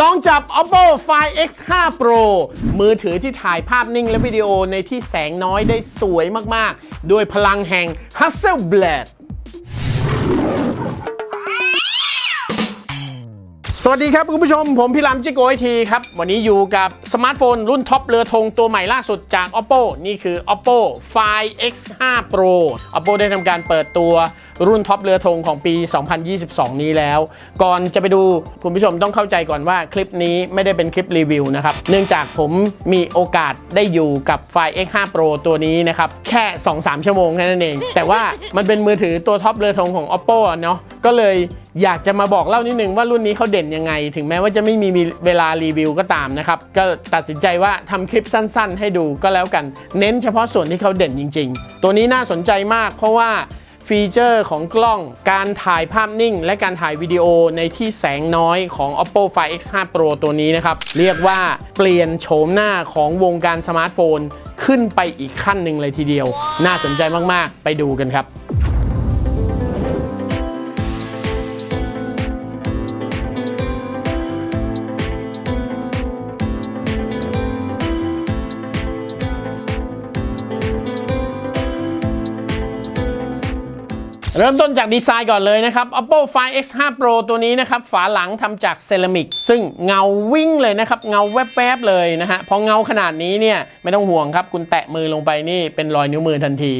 ลองจับ Oppo Find X5 Pro มือถือที่ถ่ายภาพนิ่งและวิดีโอในที่แสงน้อยได้สวยมากๆ ด้วยพลังแห่ง Hasselblad สวัสดีครับคุณผู้ชม ผมพี่ลำจิโกไอทีครับ วันนี้อยู่กับสมาร์ทโฟนรุ่นท็อปเรือธงตัวใหม่ล่าสุดจาก Oppo นี่คือ Oppo Find X5 Pro Oppo ได้ทำการเปิดตัว รุ่นท็อปเรือธงของปี 2022 นี้แล้ว ก่อนจะไปดูคุณผู้ชมต้องเข้าใจก่อนว่าคลิปนี้ไม่ได้เป็นคลิปรีวิวนะครับ เนื่องจากผมมีโอกาสได้อยู่กับ Find X5 Pro ตัวนี้นะครับ แค่ 2-3 ชั่วโมงแค่นั้นเอง แต่ว่ามันเป็นมือถือตัวท็อปเรือธงของ Oppo เนาะก็เลยอยากจะมาบอกเล่านิดนึงว่ารุ่นนี้เขาเด่นยังไง ถึงแม้ว่าจะไม่มีเวลารีวิวก็ตามนะครับ ก็ตัดสินใจว่าทำคลิปสั้น ๆ ให้ดูก็แล้วกัน เน้นเฉพาะส่วนที่เขาเด่นจริง ๆ ตัวนี้น่าสนใจมากเพราะว่า ฟีเจอร์ของกล้อง การถ่ายภาพนิ่ง และการถ่ายวิดีโอในที่แสงน้อยของ Oppo Find X5 Pro ตัวนี้นะครับ เรียกว่าเปลี่ยนโฉมหน้าของวงการสมาร์ทโฟน ขึ้นไปอีกขั้นหนึ่งเลยทีเดียว น่าสนใจมาก ๆ ไปดูกันครับ เริ่มต้นจากดีไซน์ก่อนเลยนะครับ Oppo Find X5 Pro ตัวนี้นะครับ ฝาหลังทำจากเซรามิก ซึ่งเงาวิ่งเลยนะครับ เงาแวบๆเลยนะฮะ พอเงาขนาดนี้เนี่ย ไม่ต้องห่วงครับ คุณแตะมือลงไปนี่เป็นรอยนิ้วมือทันที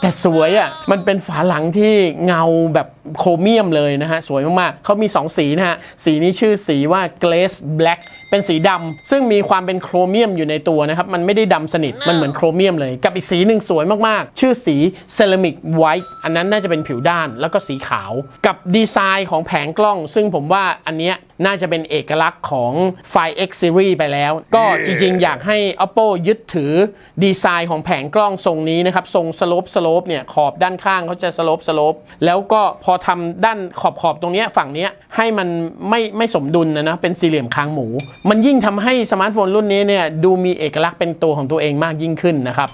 แต่สวยอะ่ะ มันเป็นฝาหลังที่เงาแบบโครเมียมเลยนะฮะ สวยมากๆเขามี 2 สีนะฮะ สีนี้ชื่อสีว่า Glaze Black เป็นสีดำซึ่งมีความเป็นโครเมียมอยู่ในตัวนะครับ มันไม่ได้ดำสนิท มันเหมือนโครเมียมเลย กับอีกสีหนึ่งสวยมากๆ ชื่อสีเซรามิกไวท์อันนั้นน่าจะเป็นผิวด้านแล้วก็สีขาว กับดีไซน์ของแผงกล้อง ซึ่งผมว่าอันเนี้ย น่าจะเป็นเอกลักษณ์ของ Find X Series ไปแล้ว ก็จริงๆ อยากให้ Oppo ยึดถือดีไซน์ของแผงกล้องทรงนี้นะครับ ทรงสโลปสโลปเนี่ยขอบด้านข้างเขาจะสโลปสโลปแล้วก็พอทำด้านขอบขอบๆตรงเนี้ยฝั่งเนี้ยให้มันไม่ไม่สมดุลนะนะเป็นสี่เหลี่ยมคางหมู มันยิ่งทำให้สมาร์ทโฟนรุ่นนี้เนี่ยดูมีเอกลักษณ์เป็นตัวของตัวเองมากยิ่งขึ้นนะครับ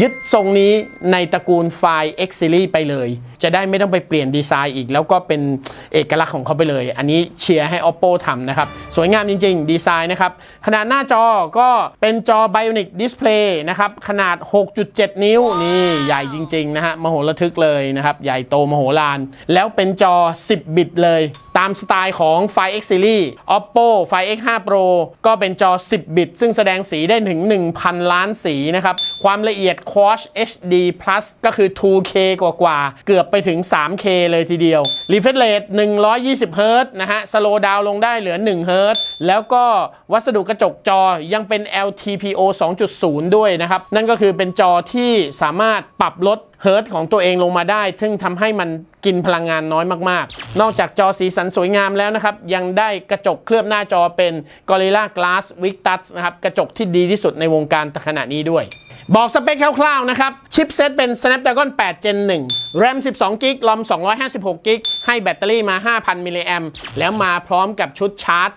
ยึดทรงนี้ในตระกูล Find X Series ไปเลย จะได้ไม่ต้องไปเปลี่ยนดีไซน์อีก แล้วก็เป็นเอกลักษณ์ของเขาไปเลย อันนี้เชียร์ให้ Oppo ทำนะครับ สวยงามจริง ๆ ดีไซน์นะครับ ขนาดหน้าจอก็เป็นจอ Bionic Display นะครับ ขนาด 6.7 นิ้ว นี่ใหญ่จริง ๆ นะฮะ มโหระทึกเลยนะครับ ใหญ่โตมโหฬารแล้วเป็นจอ 10 บิตเลย ตามสไตล์ของ Find X Series Oppo Find X5 Pro ก็เป็นจอ 10 บิต ซึ่งแสดงสีได้ถึง 1,000 ล้านสีนะครับ ความละเอียด Quad HD Plus ก็คือ 2K กว่าๆเกือบไปถึง 3K เลยทีเดียว Refresh Rate 120 Hz นะฮะสโลว์ดาวลงได้เหลือ 1 Hz แล้วก็วัสดุกระจกจอยังเป็น LTPO 2.0 ด้วยนะครับ นั่นก็คือเป็นจอที่สามารถปรับลดเฮิร์ตของตัวเองลงมาได้ ซึ่งทำให้มันกินพลังงานน้อยมากๆ นอกจากจอสีสันสวยงามแล้วนะครับ ยังได้กระจกเคลือบหน้าจอเป็น Gorilla Glass Victus นะครับ กระจกที่ดีที่สุดในวงการขณะนี้ด้วยบอกสเปคคร่าวๆนะครับ ชิปเซตเป็น Snapdragon 8 Gen 1 RAM 12 g b ลอม256 g b ให้แบตเตอรี่มา 5,000 มิลลิแอมแล้วมาพร้อมกับชุดชาร์จ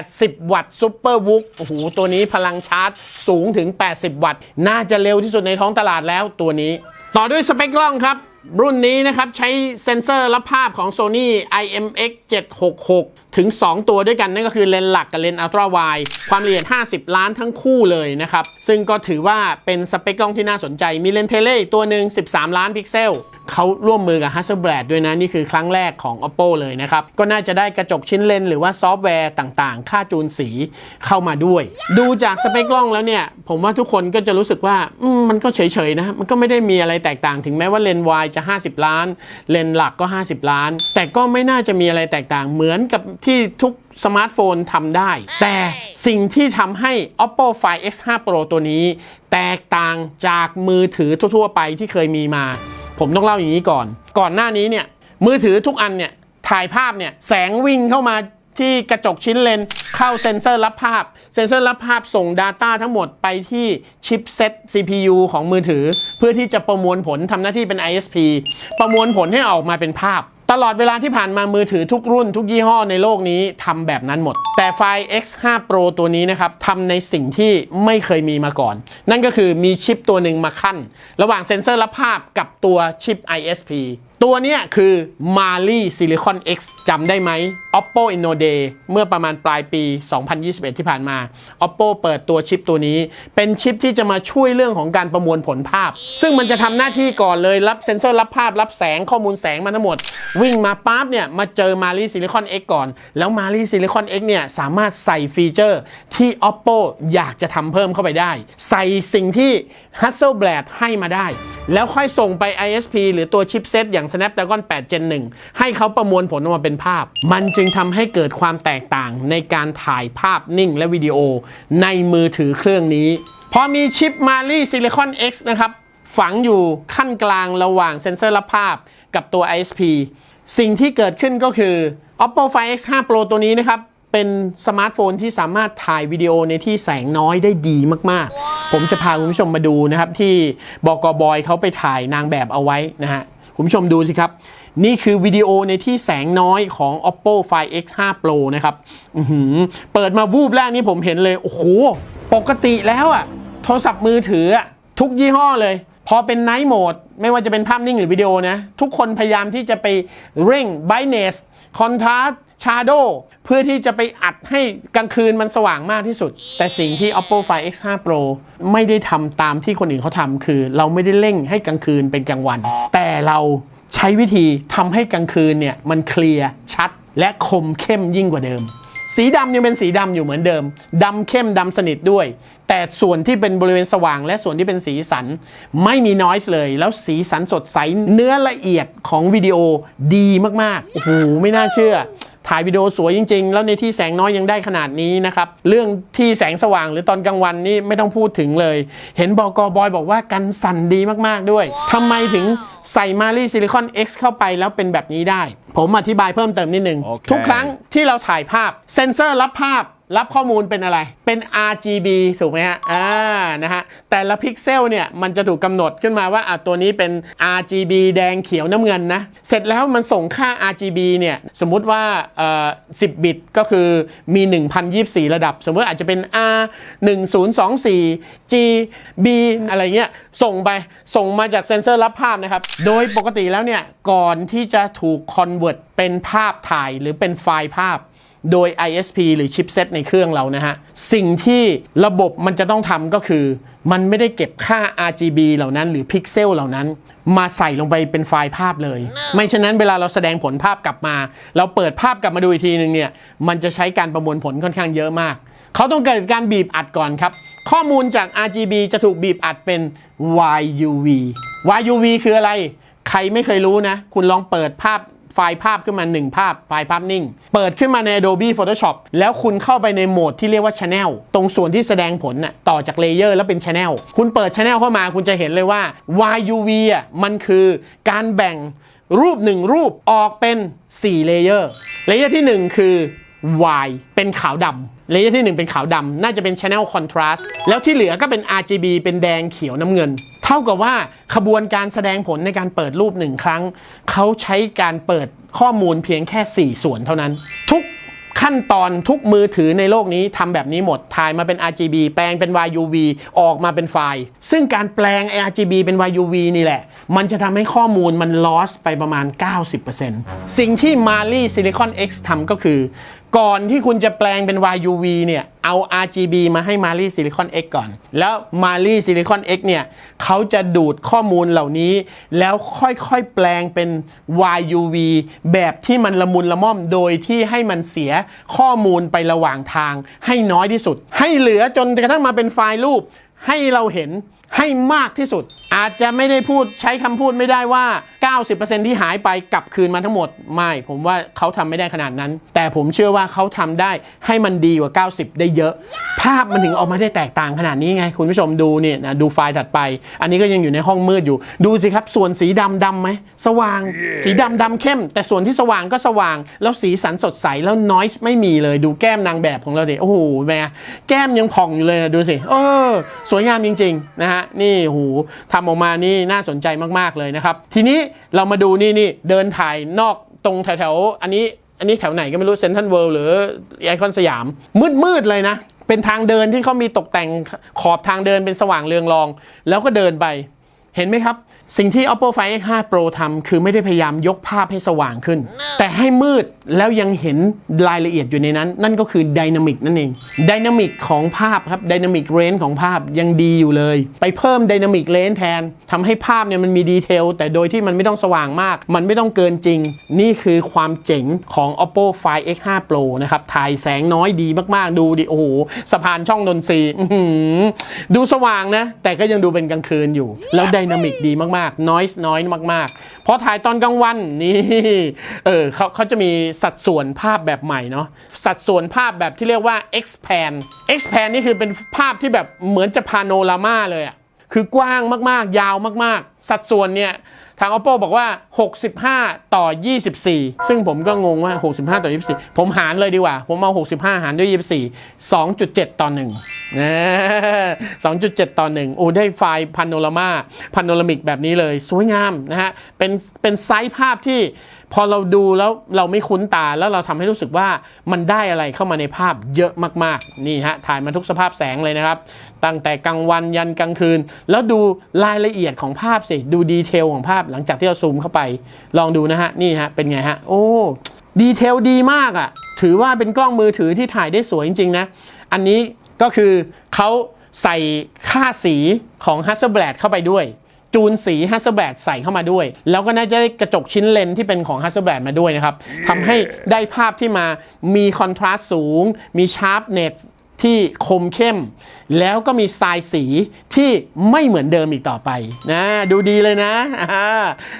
80 วัตต์ซูเปอร์วุกโอ้โห ตัวนี้พลังชาร์จสูงถึง 80 วัตต์ น่าจะเร็วที่สุดในท้องตลาดแล้วตัวนี้ ต่อด้วยสเปคกล้องครับ รุ่นนี้นะครับใช้เซ็นเซอร์รับภาพของ Sony IMX 766 ถึง 2 ตัวด้วยกัน นั่นก็คือเลนส์หลักกับเลนส์อัลตร้าไวด์ความละเอียด 50 ล้านทั้งคู่เลยนะครับ ซึ่งก็ถือว่าเป็นสเปคกล้องที่น่าสนใจ มีเลนส์เทเลอีกตัวหนึ่ง13 ล้านพิกเซลเขาร่วมมือกับ Hasselblad ด้วยนะ นี่คือครั้งแรกของ Oppo เลยนะครับ ก็น่าจะได้กระจกชิ้นเลนหรือว่าซอฟต์แวร์ต่างๆ ค่าจูนสีเข้ามาด้วย ดูจากสเปคกล้องแล้วเนี่ย ผมว่าทุกคนก็จะรู้สึกว่ามมันก็เฉยๆนะ มันก็ไม่ได้มีอะไรแตกต่างถึงแม้ว่าเลนส์วายจะ 50 ล้าน เลนส์หลักก็ 50 ล้าน แต่ก็ไม่น่าจะมีอะไรแตกต่างเหมือนกับที่ทุกสมาร์ทโฟนทำได้ แต่สิ่งที่ทำให้ Oppo Find X5 Pro ตัวนี้ แตกต่างจากมือถือทั่วๆ ไปที่เคยมีมา ผมต้องเล่าอย่างนี้ก่อน ก่อนหน้านี้เนี่ยมือถือทุกอันเนี่ยถ่ายภาพเนี่ยแสงวิ่งเข้ามาที่กระจกชิ้นเลนเข้าเซ็นเซอร์รับภาพ เซ็นเซอร์รับภาพส่ง Data ทั้งหมดไปที่ชิปเซต CPU ของมือถือ เพื่อที่จะประมวลผลทำหน้าที่เป็น ISP ประมวลผลให้ออกมาเป็นภาพ ตลอดเวลาที่ผ่านมามือถือทุกรุ่นทุกยี่ห้อในโลกนี้ทำแบบนั้นหมด แต่ไฟ X5 Pro ตัวนี้นะครับทำในสิ่งที่ไม่เคยมีมาก่อน นั่นก็คือมีชิปตัวหนึ่งมาขั้น ระหว่างเซ็นเซอร์รับภาพกับตัวชิป ISP ตัวเนี้ยคือ Mali Silicon X จำได้ไหม Oppo Inno Day เมื่อประมาณปลายปี 2021 ที่ผ่านมา Oppo เปิดตัวชิปตัวนี้ เป็นชิปที่จะมาช่วยเรื่องของการประมวลผลภาพ ซึ่งมันจะทำหน้าที่ก่อนเลยรับเซ็นเซอร์รับภาพรับแสงข้อมูลแสงมาทั้งหมด วิ่งมาปั๊บเนี่ยมาเจอ Mali Silicon X ก่อน แล้ว Mali Silicon X เนี่ยสามารถใส่ฟีเจอร์ที่ Oppo อยากจะทำเพิ่มเข้าไปได้ ใส่สิ่งที่ Hasselblad ให้มาได้ แล้วค่อยส่งไป ISP หรือตัวชิปเซตอย่าง Snapdragon 8 Gen 1 ให้เขาประมวลผลออกมาเป็นภาพ มันจึงทำให้เกิดความแตกต่างในการถ่ายภาพนิ่งและวิดีโอ ในมือถือเครื่องนี้ พอมีชิป Mali Silicon X นะครับ ฝังอยู่ขั้นกลางระหว่างเซ็นเซอร์รับภาพกับตัว ISP สิ่งที่เกิดขึ้นก็คือ Oppo Find X5 Pro ตัวนี้นะครับเป็นสมาร์ทโฟนที่สามารถถ่ายวิดีโอในที่แสงน้อยได้ดีมาก ๆ ผมจะพาคุณผู้ชมมาดูนะครับ ที่บกบอยเขาไปถ่ายนางแบบเอาไว้นะฮะ คุณผู้ชมดูสิครับ นี่คือวิดีโอในที่แสงน้อยของ Oppo Find X5 Pro นะครับอืเปิดมาวูบแรกนี่ผมเห็นเลย โอ้โห ปกติแล้วอะโทรศัพท์มือถืออะทุกยี่ห้อเลย พอเป็น Night Mode ไม่ว่าจะเป็นภาพนิ่งหรือวิดีโอนะ ทุกคนพยายามที่จะไปเร่ง brightness contrast shadow เพื่อที่จะไปอัดให้กลางคืนมันสว่างมากที่สุด แต่สิ่งที่ Oppo Find X5 Pro ไม่ได้ทำตามที่คนอื่นเขาทำคือ เราไม่ได้เร่งให้กลางคืนเป็นกลางวัน แต่ เราใช้วิธีทำให้กลางคืนเนี่ยมันเคลียร์ชัด และคมเข้มยิ่งกว่าเดิม สีดำยังเป็นสีดำอยู่เหมือนเดิมดำเข้มดำสนิทด้วย แต่ส่วนที่เป็นบริเวณสว่าง และส่วนที่เป็นสีสัน ไม่มีนอยส์เลย แล้วสีสันสดใสเนื้อละเอียดของวิดีโอดีมากๆโอ้โหไม่น่าเชื่อ ถ่ายวิดีโอสวยจริง ๆ แล้วในที่แสงน้อยยังได้ขนาดนี้นะครับ เรื่องที่แสงสว่างหรือตอนกลางวันนี่ไม่ต้องพูดถึงเลย เห็นบอกบอยบอกว่ากันสั่นดีมากๆด้วย ทำไมถึงใส่มารีซิลิคอน X เข้าไปแล้วเป็นแบบนี้ได้ ผมอธิบายเพิ่มเติมนิดนึงโอเคทุกครั้งที่เราถ่ายภาพ เซ็นเซอร์รับภาพ รับข้อมูลเป็นอะไร เป็น RGB ถูกไหมฮะ อ่า นะฮะ แต่ละพิกเซลเนี่ย มันจะถูกกำหนดขึ้นมาว่า อะ ตัวนี้เป็น RGB แดงเขียวน้ำเงินนะ เสร็จแล้วมันส่งค่า RGB เนี่ย สมมุติว่า เอ่อ10 บิต ก็คือมี 1024 ระดับ สมมติอาจจะเป็น R 1024 G B อะไรเงี้ย ส่งไป ส่งมาจากเซ็นเซอร์รับภาพนะครับ โดยปกติแล้วเนี่ย ก่อนที่จะถูกคอนเวิร์ตเป็นภาพถ่ายหรือเป็นไฟล์ภาพ โดย ISP หรือชิปเซตในเครื่องเรานะฮะ สิ่งที่ระบบมันจะต้องทำก็คือ มันไม่ได้เก็บค่า RGB เหล่านั้น หรือพิกเซลเหล่านั้น มาใส่ลงไปเป็นไฟล์ภาพเลย ไม่ฉะนั้นเวลาเราแสดงผลภาพกลับมา เราเปิดภาพกลับมาดูอีกทีหนึ่งเนี่ย มันจะใช้การประมวลผลค่อนข้างเยอะมาก เขาต้องเกิดการบีบอัดก่อนครับ ข้อมูลจาก RGB จะถูกบีบอัดเป็น YUV YUV คืออะไร ใครไม่เคยรู้นะ คุณลองเปิดภาพ ไฟล์ภาพขึ้นมา 1 ภาพ ไฟล์ภาพนิ่ง เปิดขึ้นมาใน Adobe Photoshop แล้วคุณเข้าไปในโหมดที่เรียกว่า Channel ตรงส่วนที่แสดงผลน่ะต่อจากเลเยอร์แล้วเป็น Channel คุณเปิด Channel เข้ามาคุณจะเห็นเลยว่า YUV อะมันคือการแบ่งรูปหนึ่งรูปออกเป็น4เลเยอร์เลเยอร์ที่ 1 คือ Y เป็นขาวดำเลเยอร์ที่ 1 เป็นขาวดำน่าจะเป็น Channel Contrast แล้วที่เหลือก็เป็น RGB เป็นแดงเขียวน้ำเงิน เท่ากับว่าขบวนการแสดงผลในการเปิดรูปหนึ่งครั้ง เขาใช้การเปิดข้อมูลเพียงแค่ 4 ส่วนเท่านั้น ทุกขั้นตอนทุกมือถือในโลกนี้ทำแบบนี้หมด ถ่ายมาเป็น RGB แปลงเป็น YUV ออกมาเป็นไฟล์ ซึ่งการแปลง RGB เป็น YUV นี่แหละ มันจะทำให้ข้อมูลมัน loss ไปประมาณ 90%สิ่งที่ Mali Silicon X ทำก็คือ ก่อนที่คุณจะแปลงเป็น YUV เนี่ย เอา RGB มาให้ Mali Silicon X ก่อน แล้ว Mali Silicon X เนี่ยเขาจะดูดข้อมูลเหล่านี้ แล้วค่อยๆ แปลงเป็น YUV แบบที่มันละมุนละม่อม โดยที่ให้มันเสียข้อมูลไประหว่างทาง ให้น้อยที่สุด ให้เหลือจนกระทั่งมาเป็นไฟล์รูป ให้เราเห็น ให้มากที่สุด อาจจะไม่ได้พูดใช้คำพูดไม่ได้ว่า 90%ที่หายไปกลับคืนมาทั้งหมด ไม่ ผมว่าเขาทำไม่ได้ขนาดนั้น แต่ผมเชื่อว่าเขาทำได้ให้มันดีกว่า 90 ได้เยอะ ภาพมันถึงออกมาได้แตกต่างขนาดนี้ไง คุณผู้ชมดูเนี่ยนะดูไฟล์ถัดไป อันนี้ก็ยังอยู่ในห้องมืดอยู่ ดูสิครับ ส่วนสีดำดำไหมสว่างสีดำดำเข้ม แต่ส่วนที่สว่างก็สว่าง แล้วสีสันสดใสแล้วนอยส์ไม่มีเลยดูแก้มนางแบบของเราเด็โอ้โหแม่แก้มยังผ่องอยู่เลยนะดูสิเออสวยงามจริงๆนะฮะนี่โหทำออกมานี่น่าสนใจมากๆเลยนะครับ ทีนี้เรามาดูนี่นี่เดินถ่ายนอกตรงแถวๆอันนี้อันนี้แถวไหนก็ไม่รู้เซนทันเวิลด์หรือไอคอนสยาม มืดๆเลยนะ เป็นทางเดินที่เขามีตกแต่งขอบทางเดินเป็นสว่างเรืองรอง แล้วก็เดินไป เห็นไหมครับ สิ่งที่ Oppo Find X5 Pro ทำคือไม่ได้พยายามยกภาพให้สว่างขึ้น แต่ให้มืดแล้วยังเห็นรายละเอียดอยู่ในนั้น นั่นก็คือ Dynamic นั่นเอง Dynamic ของภาพครับ Dynamic Range ของภาพยังดีอยู่เลย ไปเพิ่ม Dynamic Range แทนทำให้ภาพเนี่ยมันมีดีเทลแต่โดยที่มันไม่ต้องสว่างมาก มันไม่ต้องเกินจริง นี่คือความเจ๋งของ Oppo Find X5 Pro นะครับถ่ายแสงน้อยดีมากๆ ดูดิโอ้โหสะพานช่องนนทรีย์อื้อหือดูสว่างนะแต่ก็ยังดูเป็นกลางคืนอยู่ แล้วไดนามิกดีมากๆ noise น้อยมากๆพอถ่ายตอนกลางวันนี่เออเขาเขาจะมีสัดส่วนภาพแบบใหม่เนาะสัดส่วนภาพแบบที่เรียกว่า expand expand นี่คือเป็นภาพที่แบบเหมือนจะพาโนรามาเลยอะคือกว้างมากๆ ยาวมากๆ สัดส่วนเนี่ย ทาง oppo บอกว่า 65 ต่อ 24 ซึ่งผมก็งงว่า 65 ต่อ 24 ผมหารเลยดีกว่า ผมเอา 65 หารด้วย 24 2.7 ต่อ1นะ2.7 ต่อ 1 โอ้ได้ไฟล์พานโนรามาพานโนรามิกแบบนี้เลย สวยงามนะฮะ เป็นเป็นไซส์ภาพที่พอเราดูแล้วเราไม่คุ้นตาแล้วเราทำให้รู้สึกว่ามันได้อะไรเข้ามาในภาพเยอะมากๆ นี่ฮะ ถ่ายมาทุกสภาพแสงเลยนะครับ ตั้งแต่กลางวันยันกลางคืน แล้วดูรายละเอียดของภาพสิ ดูดีเทลของภาพหลังจากที่เราซูมเข้าไป ลองดูนะฮะ นี่ฮะ เป็นไงฮะ โอ้ ดีเทลดีมากอะ่ะ ถือว่าเป็นกล้องมือถือที่ถ่ายได้สวยจริง ๆ นะ อันนี้ก็คือเขาใส่ค่าสีของ Hasselblad เข้าไปด้วยจูนสี Hasselblad ใส่เข้ามาด้วย แล้วก็น่าจะได้กระจกชิ้นเลนที่เป็นของ Hasselblad มาด้วยนะครับทำให้ได้ภาพที่มามีคอนทราสต์สูง มีชาร์ปเน s ที่คมเข้ม แล้วก็มีสไตล์สีที่ไม่เหมือนเดิมอีกต่อไปนะดูดีเลยนะ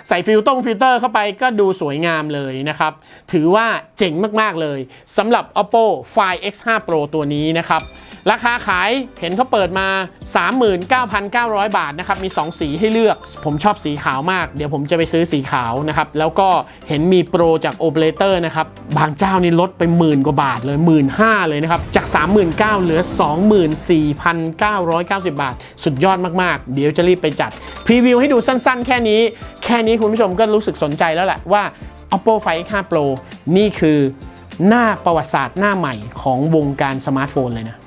ใส่ฟิลตรงฟิลเตอร์เข้าไปก็ดูสวยงามเลยนะครับ ถือว่าเจ๋งมาก ๆ เลยสำหรับ oppo find x5 pro ตัวนี้นะครับ ราคาขายเห็นเขาเปิดมา 39,900 บาทนะครับ มี 2 สีให้เลือก ผมชอบสีขาวมาก เดี๋ยวผมจะไปซื้อสีขาวนะครับ แล้วก็เห็นมีโปรจากโอเปอเรเตอร์นะครับ บางเจ้านี่ลดไปหมื่นกว่าบาทเลย1 5ื่นห้าเลยนะครับ จาก 39,000เหลือ 24,990 บาท สุดยอดมากๆ เดี๋ยวจะรีบไปจัด พรีวิวให้ดูสั้นๆ แค่นี้ แค่นี้คุณผู้ชมก็รู้สึกสนใจแล้วแหละว่า oppo find x5 pro นี่คือหน้าประวัติศาสตร์หน้าใหม่ของวงการสมาร์ทโฟนเลยนะ